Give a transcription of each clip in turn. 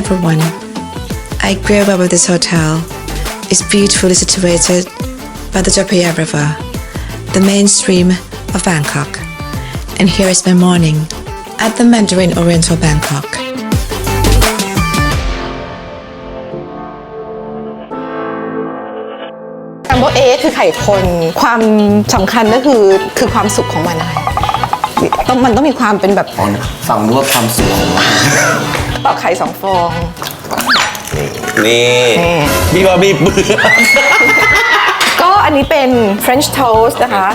everyone. I grew up with this hotel. It's beautifully situated by the Japaya River, the main stream of Bangkok. And here is my morning at the Mandarin Oriental Bangkok. คำว่าเอคือไข่คนความสำคัญก็คือคือความสุขของมันนะคะต้องมันต้องมีความเป็นแบบอ๋อฟังรู้ว่าความสุขของมัน ตอกไข่สองฟอง นี่นี่ พี่บาร์บี้เบื่อก็อันนี้เป็น French toast นะคะ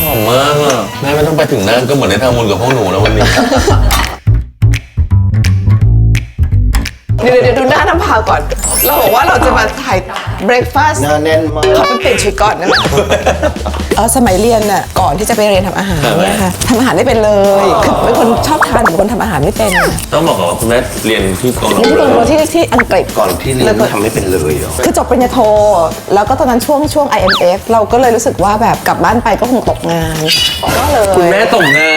หอมมากอะแม่ไม่ต้องไปถึงนั่นก็เหมือนได้ทำบุญกับพวกหนูแล้ววันนี้ เดี๋ยวเดี๋ยวดูหน้าน้ำพาวก่อน เราบอกว่าเราจะมาถ่าย breakfast หน้าแน่นมาก ขอเป็นเปลี่ยนชุดก่อนนะ เออสมัยเรียนน่ะก่อนที่จะไปเรียนทำอาหารเนี่ยค่ะทำอาหารไม่เป็นเลยคือเป็นคนชอบทานแต่เป็นคนทำอาหารไม่เป็นต้องบอกก่อนว่าคุณแม่เรียนที่กองนี่คือคนที่ที่อังกฤษ ก่อนที่เรียนทำไม่เป็นเลยเหรอ คือจบปริญญาโท แล้วก็ตอนนั้นช่วงช่วง IMF เราก็เลยรู้สึกว่าแบบกลับบ้านไปก็คงตกงาน ก็เลย คุณแม่ตกงา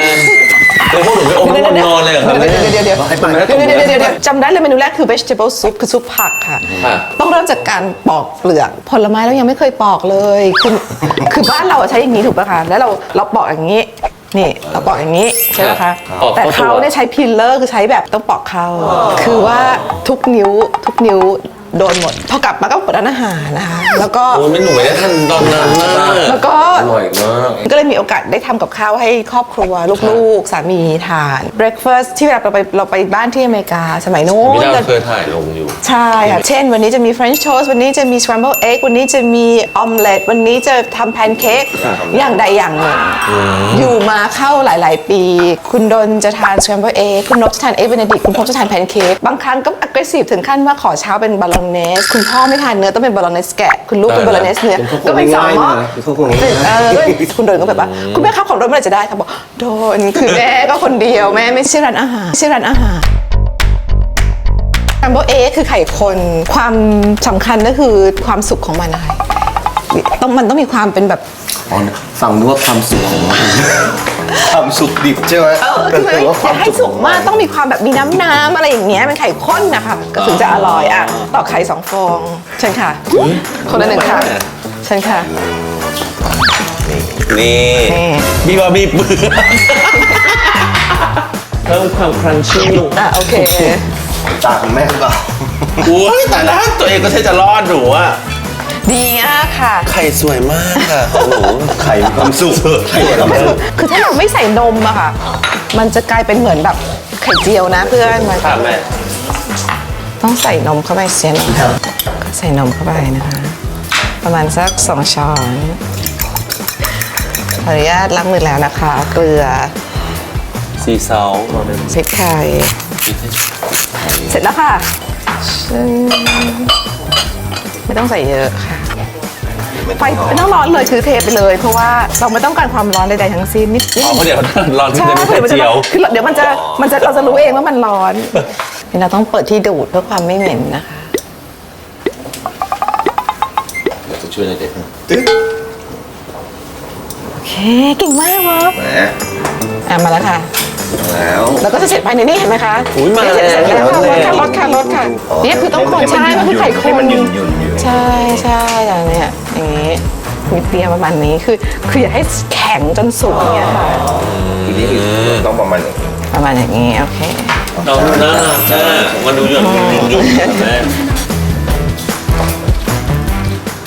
เดี๋ยวเดี๋ยวให้ไปเดี๋ยวเดี๋ยวเดี๋ยวเดี๋ยวจำได้เลยเมนูแรกคือ vegetable soup คือซุปผักค่ะค่ะ ต้องเริ่มจากการปอกเปลือก ผลไม้เรายังไม่เคยปอกเลยคือคือบ้านเราอะใช้อย่างนี้ถูกป่ะคะ แล้วเราเราปอกอย่างนี้ นี่เราปอกอย่างนี้ใช่ไหมคะปอกแต่เข้าตัว เขาเนี่ยใช้พิลเลอร์คือใช้แบบต้องปอกเข้า คือว่าทุกนิ้วทุกนิ้ว โดนหมด พอกลับมาก็เปิดร้านอาหารนะคะ แล้วก็ โอ้ยไม่หนูไม่ได้ทันตอนนั้นนะแล้วก็ อร่อยมาก ก็เลยมีโอกาสได้ทำกับข้าวให้ครอบครัว ลูกๆ สามีทาน breakfast ที่เวลาเราไปเราไปบ้านที่อเมริกาสมัยนู้พี่นดาวเคยถ่ายลงอยู่ ใช่ค่ะ เช่น วันนี้จะมี French toast วันนี้จะมี scramble egg วันนี้จะมีออมเล็ตวันนี้จะทำแพนเค้กอย่างใดอย่างหนึ่ง อยู่มาเข้าหลาย ๆ ปี คุณดนจะทาน scramble egg คุณนพจะทาน egg benedict คุณพบจะทานแพนเค้กบางครั้งก็ aggressive ถึงขั้นว่าขอเช้าเป็นบาลอนเนส คุณพ่อไม่ทานเนื้อต้องเป็นบาลอนเนสแกะ คุณลูกเป็นบาลอนเนสเนื้อเป็นข้าวโพดก็เป็นสองหม้อง่ายๆนะเป็นข้าวโพดง่ายๆเออคุณโดนก็แบบว่า คุณแม่ครับของโดนเมื่อไหร่จะได้ครับบอกโดนคือแม่ก็คนเดียวแม่ไม่ใช่ร้านอาหารไม่ใช่ร้านอาหารคำว่าเอคือไข่คนความสำคัญก็คือความสุขของมันนะคะต้องมันต้องมีความเป็นแบบ อ๋อฟังรู้ว่าความสุขของมัน ความสุขดิบใช่ไหมเออคือมันอยากให้สุกมากต้องมีความแบบมีน้ำน้ำๆอะไรอย่างเงี้ยเป็นไข่ข้นนะคะก็ถึงจะอร่อยอะต่อกไข่สองฟองเชิญค่ะ คนละหนึ่งค่ะเชิญค่ะนี่นี่พี่บาร์บี้เบื่อเพิ่มความครันชี่ลงอะโอเคตาของแม่เปล่าอุ้ยแต่ละตัวเองก็ใช่จะรอดหนูอะ ดีมากค่ะ ไข่สวยมากค่ะของหนูไข่มีความสุขไข่มีความสุขคือถ้าเราไม่ใส่นมอะค่ะ มันจะกลายเป็นเหมือนแบบไข่เจียวนะเพื่อนมันค่ะแม่ต้องใส่นมเข้าไปเสียหน่อยก็ใส่นมเข้าไปนะคะ ประมาณสักสองช้อนขออนุญาตล้างมือแล้วนะคะ เกลือซีซอลพริกไทยเสร็จแล้วค่ะชึ่งไม่ต้องใส่เยอะค่ะ ไฟไม่ต้องร้อนเลยคือเทไปเลย เพราะว่าเราไม่ต้องการความร้อนใดๆทั้งสิ้นนิดอ๋อเพราะเดี๋ยวร้อนที่ใช่จะมีไข่มันจะเจียวคือเดี๋ยวมันจะมันจะเราจะรู้เองว่ามันร้อนนี่เราต้องเปิดที่ดูดเพื่อความไม่เหม็นนะคะจะช่วยเด็กโอเคเก่งมากวะแหมอะมาแล้วค่ะแล้ว แล้วก็จะเสร็จภายในนี้เห็นไหมคะอุ้ยมาเสร็จแล้วเสร็จแล้วค่ะรถค่ะรถค่ะรถค่ะเนี่ยคือต้องคนใช่มันคือไข่คนมันยุ่นยุ่นยุ่นใช่ใช่อย่างเนี้ยอย่างนี้มีเตียประมาณนี้คือคืออย่าให้แข็งจนสุกอย่างเงี้ยค่ะทีนี้คือต้องประมาณอย่างนี้ประมาณอย่างนี้โอเคน้องน่ารักมากมาดูหยดยุ่งยุ่งแม่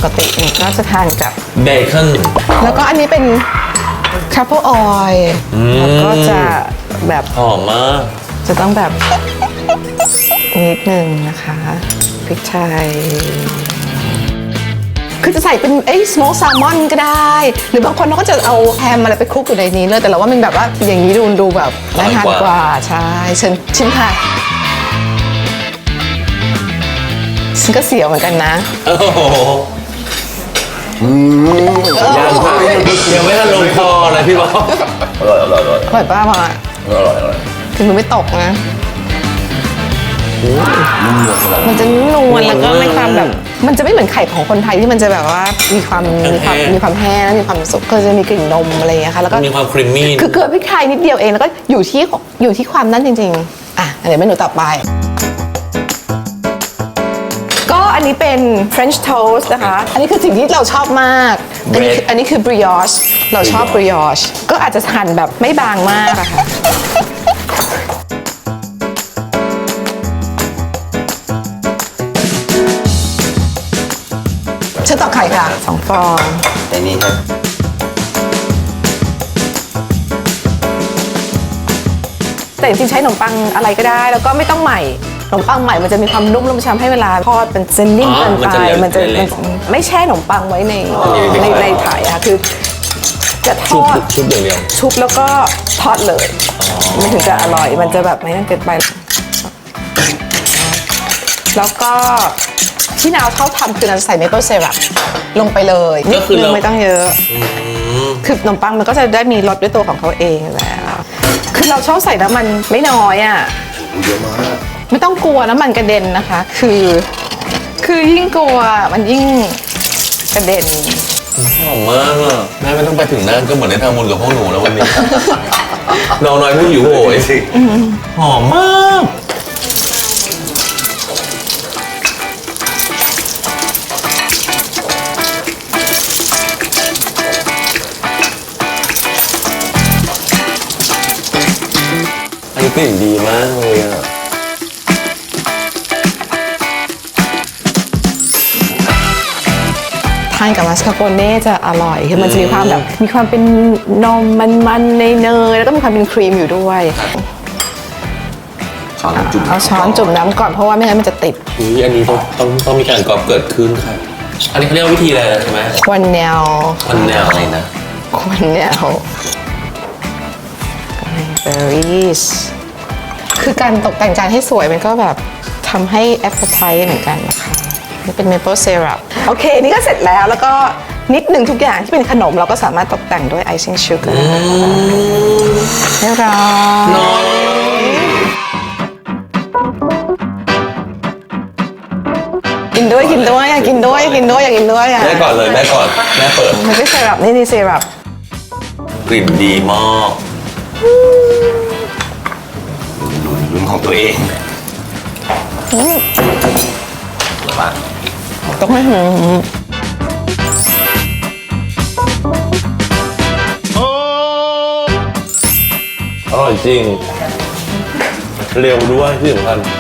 ปกตินี่ก็จะทานกับ เบคอนแล้วก็อันนี้เป็นคาร์โพออยล์แล้วก็จะ แบบหอมมาก จะต้องแบบ นิดนึงนะคะพริกไทยคือจะใส่เป็นไอ้ small salmon ก็ได้ หรือบางคนเขาก็จะเอาแฮมอะไรไปคลุกอยู่ในนี้เลย แต่เราว่ามันแบบว่าอย่างนี้ดูดูแบบน่าทานกว่า ใช่ เชิญชิมค่ะฉันก็เสียวเหมือนกันนะโอ้โหยังค่ะยังไม่ทันลงคอเลยพี่บอลอร่อยอร่อยอร่อยอร่อยป้ามา อร่อยอร่อยถึงมันไม่ตกนะมันจะนุ่มนวลแล้วก็ไม่ความแบบ มันจะไม่เหมือนไข่ของคนไทยที่มันจะแบบว่ามีความมีความมีความแห้งแล้วมีความสุกก็จะมีกลิ่นนมอะไรอย่างเงี้ยค่ะแล้วก็มีความครีมมี่คือเกลือพริกไทยนิดเดียวเองแล้วก็อยู่ที่อยู่ที่ความนั่นจริง ๆ อะเดี๋ยวเมนูต่อไปนี้เป็น French toast นะคะ อันนี้คือสิ่งที่เราชอบมาก อันนี้คืออันนี้คือ brioche เราชอบ brioche ก็อาจจะหั่นแบบไม่บางมากอะค่ะ ต่อไข่ค่ะสองฟองในนี้ครับแต่จริงๆใช้ขนมปังอะไรก็ได้ แล้วก็ไม่ต้องใหม่ขนมปังใหม่มันจะมีความนุ่มแล้วมันทำให้เวลาทอดเป็นเซนนิ่งอ๋อเกินมันไปจะเหลวมันจะเหลวมันไม่แช่ขนมปังไว้ในในในไถ่อะคือ จะทชุบอดชุบอย่างเดียวชุบแล้วก็ทอดเลยมันถึงจะอร่อยมันจะแบบไม่นั่นเกินไป แล้วก็ ที่นาวชอบทำคือเราใส่เมเปิลเซรัปลงไปเลยก็คือนิดนึเรางไม่ต้องเยอะคือขนมปังมันก็จะได้มีรสด้วยตัวของเขาเองแล้วคือเราชอบใส่น้ำมันไม่น้อยอะเยอะมากไม่ต้องกลัวน้ำมันกระเด็นนะคะ คือ คือยิ่งกลัวมันยิ่งกระเด็นหอมมากอะแม่ไม่ต้องไปถึงนั่นก็เหมือนได้ทำบุญกับพวกหนูแล้ววันนี้น้องน้อยผู้หิวโหยจริงหอมมาก กลิ่นดีมากเลยอะทานกับมัสคาโปเน่จะอร่อยคือมันจะมีความแบบมีความเป็นนมมันๆในเนยๆแล้วก็มีความเป็นครีมอยู่ด้วย ช้อนจุ่มเอาช้อนจุ่มน้ำก่อนเพราะว่าไม่งั้นมันจะติดอุ้ยอันนี้ต้องต้องต้องมีการกรอบเกิดขึ้นค่ะ อันนี้เขาเรียกว่าวิธีอะไรนะใช่ไหมควันแนวมันแนวอะไรนะควันแนวเบอร์รี่ คือการตกแต่งจานให้สวยมันก็แบบทำให้แอปเปอร์ไทเหมือนกันนะคะนี่เป็นเมเปิลเซรัปโอเค นี่ก็เสร็จแล้วแล้วก็นิดหนึ่งทุกอย่างที่เป็นขนมเราก็สามารถตกแต่งด้วยไอซิ่งชูการ์เรียบร้อยกินด้วยกินด้วยอยากกินด้วยอยากกินด้วยอยากกินด้วยอะแม่ก่อนเลยแม่ก่อนแม่เปิดมันไม่เซรัปนี่นี่เซรัปกลิ่นดีมากลุ้นลุ้น ของตัวเองมาต้องให้หืมอร่อยจริง เร็วด้วยที่สำคัญ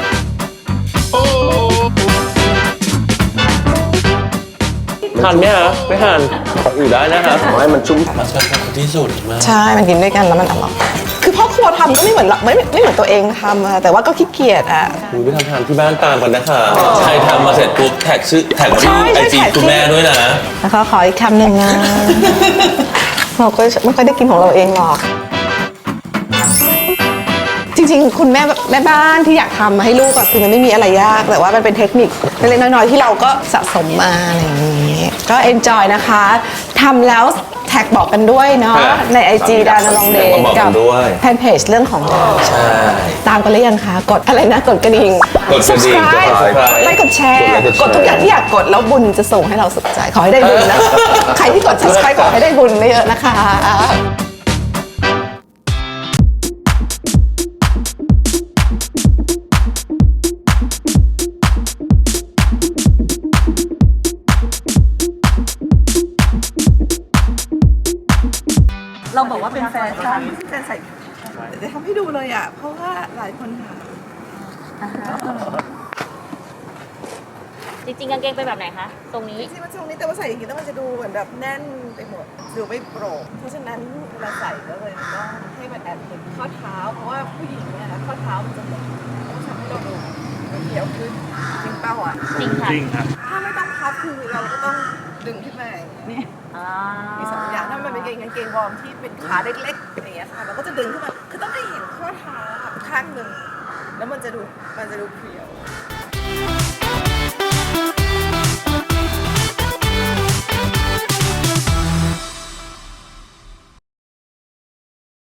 ทานไหมฮะไม่ทานอยู่ได้นะครับขอให้มันชุ่มมาสักที่สุดมากใช่ มันกินด้วยกันแล้วมันอร่อย คือพ่อครัวทำก็ไม่เหมือนเราไม่ไม่เหมือนตัวเองทำอะแต่ว่าก็ขี้เกียจอะคุณไปทำทานที่บ้านตามกันนะคะใครทำมาเสร็จปุ๊บแท็กชื่อแท็กใช่ชื่อไอใช่จีแท็กคุณแม่ด้วยนะ แล้วก็ขออีกคำหนึ่งนะ เราก็ไม่ค่อยได้กินของเราเองหรอก จริงๆ คุณแม่แม่บ้านที่อยากทำมาให้ลูกอะคือมันไม่มีอะไรยาก แต่ว่ามันเป็นเทคนิค เล็กๆน้อยๆที่เราก็สะสมมาอะไรอย่างนี้ ก็ enjoy นะคะทำแล้วแท็กบอกกันด้วยเนาะครับใน IG ดานลองเดแล้วก็บอกกันด้วย แฟนเพจเรื่องของเราใช่ ตามกันหรือยังคะ กดอะไรนะ กดกระดิ่ง กดกระดิ่ง subscribe กด subscribe ไลค์กดแชร์ กดไลค์กดแชร์ กดทุกอย่างที่อยากกดแล้วบุญจะส่งให้เราสุขใจ ขอให้ได้บุญนะ ใครที่กด subscribe ขอให้ได้บุญเยอะๆนะคะ บอกว่าเป็นแฟชั่นการใส่เดี๋ยวทำให้ดูเลยอะ เพราะว่าหลายคนถามจริงๆกางเกงเป็นแบบไหนคะ ตรงนี้จริงๆมันตรงนี้แต่ว่าใส่อย่างนี้แล้วมันจะดูเหมือนแบบแน่นไปหมดดูไม่โปร่งเพราะฉะนั้นเวลาใส่ก็เลยต้องให้มันแอบเห็นข้อเท้า เพราะว่าผู้หญิงเนี่ยนะข้อเท้ามันจะเห็นต้องทำให้เราดูเขียวขึ้นจริงเป้าอะจริงค่ะถ้าไม่ต้องพับคือเราก็ต้องดึงขึ้นมาอย่างนี่อ่ามีสอง เงกางเกงวอร์มที่เป็นขาเล็กๆอย่างเงี้ยค่ะเราก็จะดึงขึ้นมาคือต้องให้เห็นข้อเท้าข้างหนึ่งแล้วมันจะดูมันจะดูเพรียว